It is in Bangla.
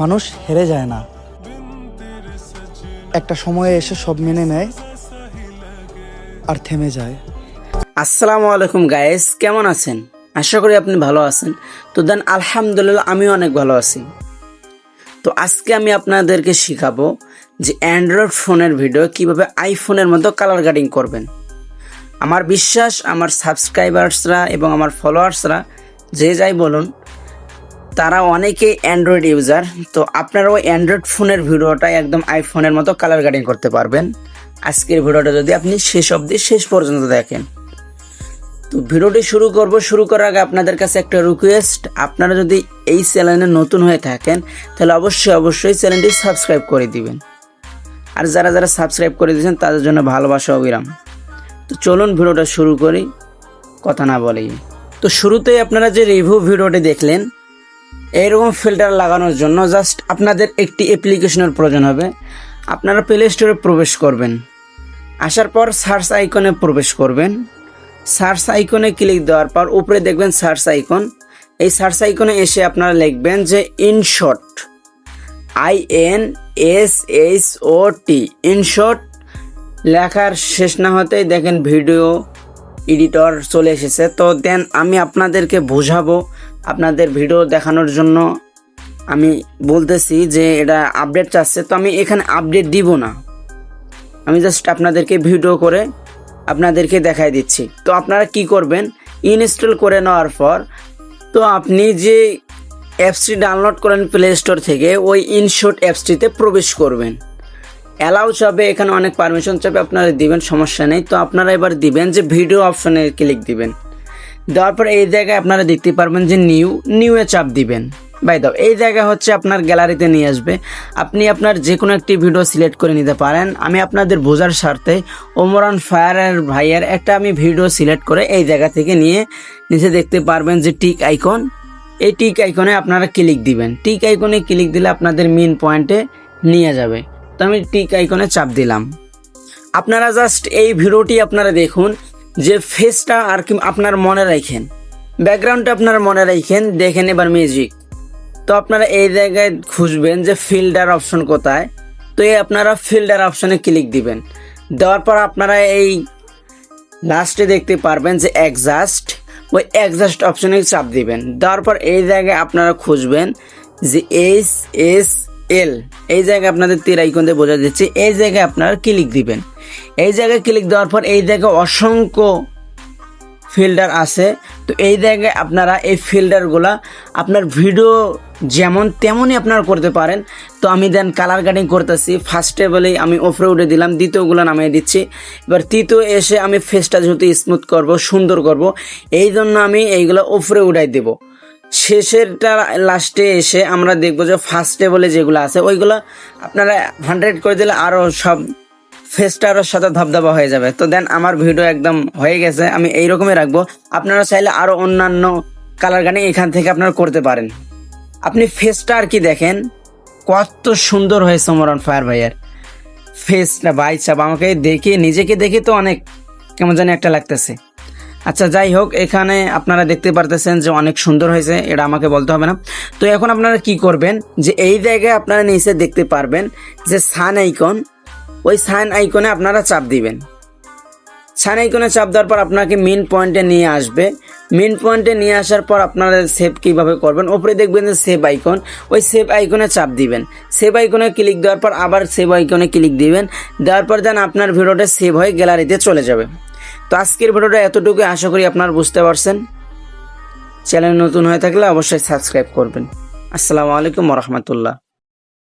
মানুষ হেরে যায় না। একটা সময়ে এসে সব মেনে নেয় আর থেমে যায়। আসসালামু আলাইকুম গায়েস কেমন আছেন? আশা করি আপনি ভালো আছেন। তো দেন, আলহামদুলিল্লাহ আমিও অনেক ভালো আছি। তো আজকে আমি আপনাদেরকে শিখাবো যে অ্যান্ড্রয়েড ফোনের ভিডিও কীভাবে আইফোনের মতো কালার গার্ডিং করবেন। আমার বিশ্বাস, আমার সাবস্ক্রাইবার্সরা এবং আমার ফলোয়ার্সরা যে যাই বলুন তারা অনেকে অ্যান্ড্রয়েড ইউজার তো আপনারাও অ্যান্ড্রয়েড ফোনের ভিডিওটা একদম আইফোনের মতো কালার গার্ডিং করতে পারবেন। আজকের ভিডিওটা যদি আপনি শেষ অবধি শেষ পর্যন্ত দেখেন। তো ভিডিওটি শুরু করব, শুরু করার আগে আপনাদের কাছে একটা রিকোয়েস্ট আপনারা যদি এই চ্যানেলে নতুন হয়ে থাকেন, তাহলে অবশ্যই অবশ্যই চ্যানেলটি সাবস্ক্রাইব করে দিবেন। আর যারা যারা সাবস্ক্রাইব করে দিয়েছেন, তাদের জন্য ভালোবাসা অবিরাম তো চলুন ভিডিওটা শুরু করি, কথা না বলেই। তো শুরুতেই আপনারা যে রিভিউ ভিডিওটি দেখলেন এইরকম ফিল্টার লাগানোর জন্য জাস্ট আপনাদের একটি অ্যাপ্লিকেশনের প্রয়োজন হবে। আপনারা প্লে স্টোরে প্রবেশ করবেন। আসার পর সার্চ আইকনে প্রবেশ করবেন। সার্চ আইকনে ক্লিক দেওয়ার পর উপরে দেখবেন সার্চ আইকন এই সার্চ আইকনে এসে আপনারা লিখবেন যে InShot I N S H O T InShot লেখার শেষ না হতেই দেখেন ভিডিও এডিটর চলে এসেছে। তো দেন আমি আপনাদেরকে বোঝাবো আপনাদের ভিডিও দেখানোর জন্য আমি বলতেছি যে এটা আপডেট চাচ্ছে, তো আমি এখানে আপডেট দিব না। আমি জাস্ট আপনাদেরকে ভিডিও করে আপনাদেরকে দেখাই দিচ্ছি। তো আপনারা কি করবেন, ইনস্টল করে নেওয়ার পর, তো আপনি যে অ্যাপসটি ডাউনলোড করেন প্লে স্টোর থেকে, ওই ইনশট অ্যাপসটিতে প্রবেশ করবেন। অ্যালাউ চাবে এখানে অনেক পারমিশন চাবে আপনারা দিবেন, সমস্যা নেই। তো আপনারা এবার দিবেন যে ভিডিও অপশনে ক্লিক দিবেন। দেওয়ার পর এই জায়গায় আপনারা দেখতে পারবেন যে নিউ, নিউয়ে চাপ দিবেন। বাই দাও এই জায়গা হচ্ছে আপনার গ্যালারিতে নিয়ে আসবে। আপনি আপনার যে কোনো একটি ভিডিও সিলেক্ট করে নিতে পারেন। আমি আপনাদের বোঝার স্বার্থে ওমরান ফায়ারের ভাইয়ের একটা আমি ভিডিও সিলেক্ট করে এই জায়গা থেকে নিয়ে নিচে দেখতে পারবেন যে টিক আইকন এই টিক আইকনে আপনারা ক্লিক দিবেন। টিক আইকনে ক্লিক দিলে আপনাদের মেন পয়েন্টে নিয়ে যাবে। তো আমি টিক আইকনে চাপ দিলাম। আপনারা জাস্ট এই ভিডিওটি আপনারা দেখুন। যে ফেসটা আর কি আপনার মনে রাখেন ব্যাকগ্রাউন্ডটা আপনারা মনে রাখেন, দেখেন এবার মিউজিক তো আপনারা এই জায়গায় খুঁজবেন যে ফিল্টার অপশন কোথায়, তো এই আপনারা ফিল্টার অপশনে ক্লিক দিবেন। দেওয়ার পর আপনারা এই লাস্টে দেখতে পারবেন যে অ্যাডজাস্ট ওই অ্যাডজাস্ট অপশনে চাপ দিবেন। দেওয়ার পর এই জায়গায় আপনারা খুঁজবেন যে এইচ এস এল এই জায়গায় আপনাদের তীর আইকন দিয়ে বোঝা যাচ্ছে, এই জায়গায় আপনারা ক্লিক দিবেন। এই জায়গায় ক্লিক দেওয়ার পর এই জায়গায় অসংখ্য ফিল্টার আছে। তো এই জায়গায় আপনারা এই ফিল্টারগুলা আপনার ভিডিও যেমন তেমনই আপনারা করতে পারেন। তো আমি দেন কালার কাটিং করতেছি। ফার্স্টে বলেই আমি ওপরে উঠে দিলাম দ্বিতীয়গুলো নামিয়ে দিচ্ছি। এবার তৃতীয় এসে আমি ফেসটা যেহেতু স্মুথ করব, সুন্দর করব, এই জন্য আমি এইগুলো ওপরে উঠাই দেবো। শেষেরটা লাস্টে এসে আমরা দেখব যে ফার্স্টে বলে যেগুলো আছে, ওইগুলো আপনারা হান্ড্রেড করে দিলে আরও সব ফেসটা সাথে ধবধবা হয়ে যাবে। তো দেন আমার ভিডিও একদম হয়ে গেছে, আমি এইরকমই রাখব। আপনারা চাইলে আরও অন্যান্য কালার গানে এখান থেকে আপনারা করতে পারেন। আপনি ফেসটা আর কি দেখেন? কত সুন্দর হয়েছে মরন ফায়ার ভাইয়ের। ফেসটা ভাই চাপ আমাকে দেখে, নিজেকে দেখে তো অনেক কেমন জানি একটা লাগতেছে। আচ্ছা যাই হোক, এখানে আপনারা দেখতে পারতেছেন যে অনেক সুন্দর হয়েছে, এটা আমাকে বলতে হবে না। তো এখন আপনারা কি করবেন? যে এই জায়গায় আপনারা নিচে দেখতে পারবেন যে সান আইকন ওই সান আইকনে আপনারা চাপ দিবেন। সান আইকনে চাপ দেওয়ার পর আপনাকে মেন পয়েন্টে নিয়ে আসবে। মেন পয়েন্টে নিয়ে আসার পর আপনারা সেভ কীভাবে করবেন? ওপরে দেখবেন যে সেভ আইকন। ওই সেভ আইকনে চাপ দিবেন। সেভ আইকনে ক্লিক দেওয়ার পর আবার সেভ আইকনে ক্লিক দিবেন। দেওয়ার পর দেন আপনার ভিডিওটা সেভ হয়ে গ্যালারিতে চলে যাবে। তো আজকের ভিডিওটা এতটুকু। আশা করি আপনারা বুঝতে পারছেন। চ্যানেল নতুন হয়ে থাকলে অবশ্যই সাবস্ক্রাইব করবেন। আসসালামু আলাইকুম রহমতুল্লাহ।